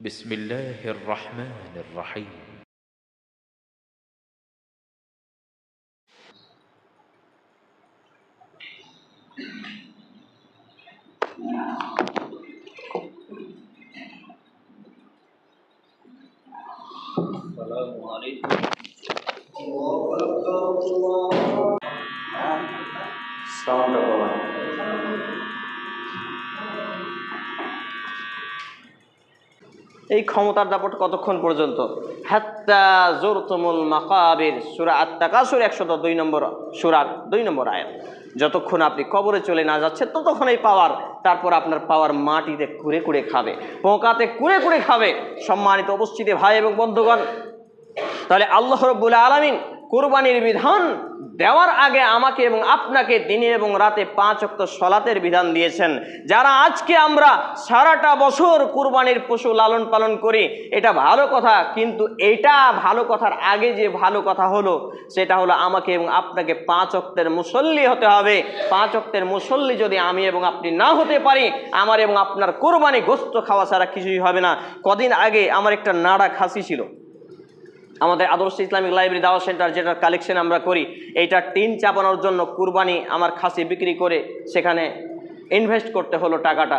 بسم الله الرحمن الرحيم. السلام عليكم الله أكبر الله سلام عليكم এই ক্ষমতার দাপট কতক্ষণ পর্যন্ত? হ্যাত্তা জোর তুমুল মাকাবির, সুরা আত্মাকাসুর একশত দুই নম্বর, সুরার দুই নম্বর আয়াত। যতক্ষণ আপনি কবরে চলে না যাচ্ছে ততক্ষণ এই পাওয়ার, তারপর আপনার পাওয়ার মাটিতে কুড়ে কুড়ে খাবে, পোকাতে কুড়ে কুড়ে খাবে। সম্মানিত অবস্থিতে ভাই এবং বন্ধুগণ, তাহলে আল্লাহ রব্বুল আলমিন কোরবানির বিধান দেওয়ার আগে আমাকে এবং আপনাকে দিনে এবং রাতে পাঁচ অক্ত সলাতের বিধান দিয়েছেন। যারা আজকে আমরা সারাটা বছর কুরবানির পশু লালন পালন করি, এটা ভালো কথা, কিন্তু এটা ভালো কথার আগে যে ভালো কথা হলো, সেটা হলো আমাকে এবং আপনাকে পাঁচ অক্তের মুসল্লি হতে হবে। পাঁচ অক্তের মুসল্লি যদি আমি এবং আপনি না হতে পারি, আমার এবং আপনার কোরবানি গোস্ত খাওয়া ছাড়া কিছুই হবে না। কদিন আগে আমার একটা নাড়া খাসি ছিল। আমাদের আদর্শ ইসলামিক লাইব্রেরি দাওয়া সেন্টার যেটার কালেকশন আমরা করি, এইটা টিন চাপানোর জন্য কুরবানি আমার খাসি বিক্রি করে সেখানে ইনভেস্ট করতে হলো টাকাটা।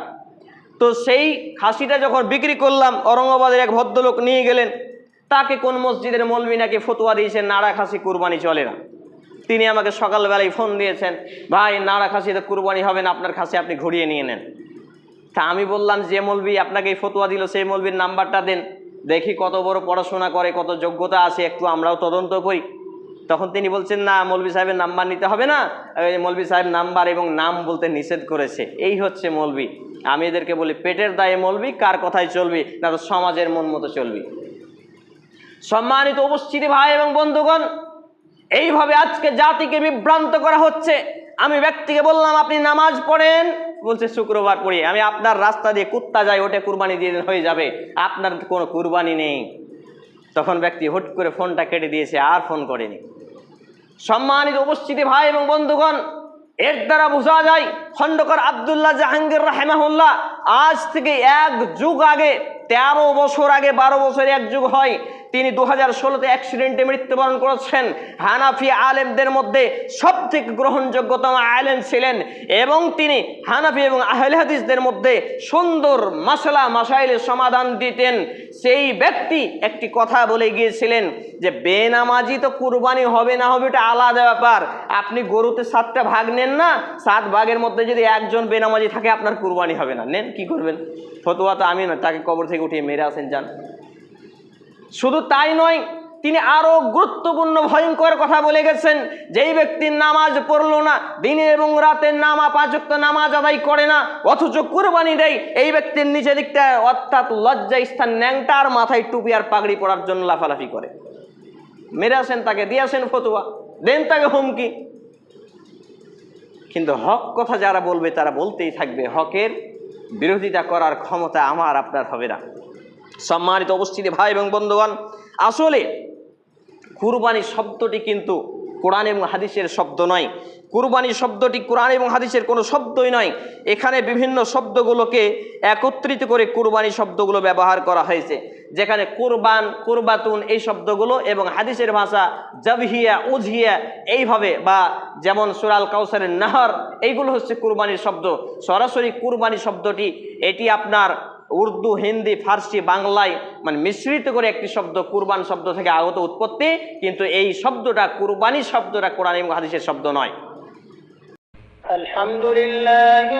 তো সেই খাসিটা যখন বিক্রি করলাম, ঔরঙ্গাবাদের এক ভদ্রলোক নিয়ে গেলেন। তাকে কোন মসজিদের মলবি নাকি ফতুয়া দিয়েছেন নাড়া খাসি কুরবানি চলে না। তিনি আমাকে সকালবেলায় ফোন দিয়েছেন, ভাই, নাড়া খাসিতে কুরবানি হবে না, আপনার খাসি আপনি ঘুরিয়ে নিয়ে নেন। তা আমি বললাম, যে মলবি আপনাকে এই ফতুয়া দিল, সেই মলবির নাম্বারটা দেন। দেখি কত বড় পড়াশোনা করে, কত যোগ্যতা আছে, একটু আমরাও তদন্ত করি। তখন তিনি বলছেন, না মলবি সাহেবের নাম্বার নিতে হবে না। মলবি সাহেব নাম্বার এবং নাম বলতে নিষেধ করেছে। এই হচ্ছে মলবি আমি এদেরকে বলি, পেটের দায়ে মলবি কার কথায় চলবি, না তো সমাজের মন মতো চলবি। সম্মানিত উপস্থিতি ভাই এবং বন্ধুগণ, এইভাবে আজকে জাতিকে বিভ্রান্ত করা হচ্ছে। আমি ব্যক্তিকে বললাম, আপনি নামাজ পড়েন বলছে, শুক্রবার পড়ি, আমি আপনার রাস্তা দিয়ে কুত্তা যাই ওটে কুরবানি দিয়ে হয়ে যাবে। আপনার কোনো কুরবানি নেই। তখন ব্যক্তি হুট করে ফোনটা কেটে দিয়েছে, আর ফোন করেনি। সম্মানিত উপস্থিতি, ভাই এবং বন্ধুগণ, এর দ্বারা বোঝা যায়, খণ্ডকর আবদুল্লাহ জাহাঙ্গীর রাহেমাহুল্লাহ, আজ থেকে এক যুগ আগে, তেরো বছর আগে, বারো বছর এক যুগ হয় তিনি দু হাজার ষোলোতে অ্যাক্সিডেন্টে মৃত্যুবরণ করেছেন। হানাফি আলেমদের মধ্যে সব থেকে গ্রহণযোগ্যতম আলেম ছিলেন এবং তিনি হানাফি এবং আহলে হাদিসদের মধ্যে সুন্দর মশলা মাসাইলের সমাধান দিতেন। সেই ব্যক্তি একটি কথা বলে গিয়েছিলেন যে, বেনামাজি তো কুরবানি হবে না হবে এটা আলাদা ব্যাপার। আপনি গরুতে সাতটা ভাগ নেন না, সাত ভাগের মধ্যে যদি একজন বেনামাজি থাকে আপনার কুরবানি হবে না। নেন, কি করবেন? ফতোয়া তো আমি না তাকে কবর থেকে উঠিয়ে মেরে আসেন, যান। শুধু তাই নয়, তিনি আরও গুরুত্বপূর্ণ, ভয়ঙ্কর কথা বলে গেছেন, যেই ব্যক্তির নামাজ পড়ল না, দিনে এবং রাতের নামা পাঁচক্ত নামাজ আদায় করে না, অথচ কুরবানি দেয়, এই ব্যক্তির নিচে দিকটা অর্থাৎ লজ্জা স্থান ন্যাংটার মাথায় টুপি আর পাগড়ি পড়ার জন্য লাফালাফি করে। মেরে আসেন তাকে, দিয়ে আসেন ফতুয়া, দেন তাকে হুমকি। কিন্তু হক কথা যারা বলবে, তারা বলতেই থাকবে, হকের বিরোধিতা করার ক্ষমতা আমার, আপনার হবে না। সম্মানিত উপস্থিতি, ভাই এবং বন্ধুগণ। আসলে কুরবানি শব্দটি কিন্তু কোরআন এবং হাদিসের শব্দ নয়। কুরবানি শব্দটি কোরআন এবং হাদিসের কোনো শব্দই নয়। এখানে বিভিন্ন শব্দগুলোকে একত্রিত করে কুরবানি শব্দগুলো ব্যবহার করা হয়েছে। যেখানে কুরবান, কুরবাতুন এই শব্দগুলো এবং হাদিসের ভাষা জবহিয়া, উজহিয়া এইভাবে বা যেমন সুরাল কাউসারের নাহর, এইগুলো হচ্ছে কুরবানির শব্দ। সরাসরি কুরবানি শব্দটি, এটি আপনার উর্দু, হিন্দি, ফার্সি, বাংলায় মানে মিশ্রিত করে একটি শব্দ, কুরবান শব্দ থেকে আগত উৎপত্তি, কিন্তু এই শব্দটা কুরবানি শব্দটা কোরআন হাদিসের শব্দ নয়। আলহামদুলিল্লাহ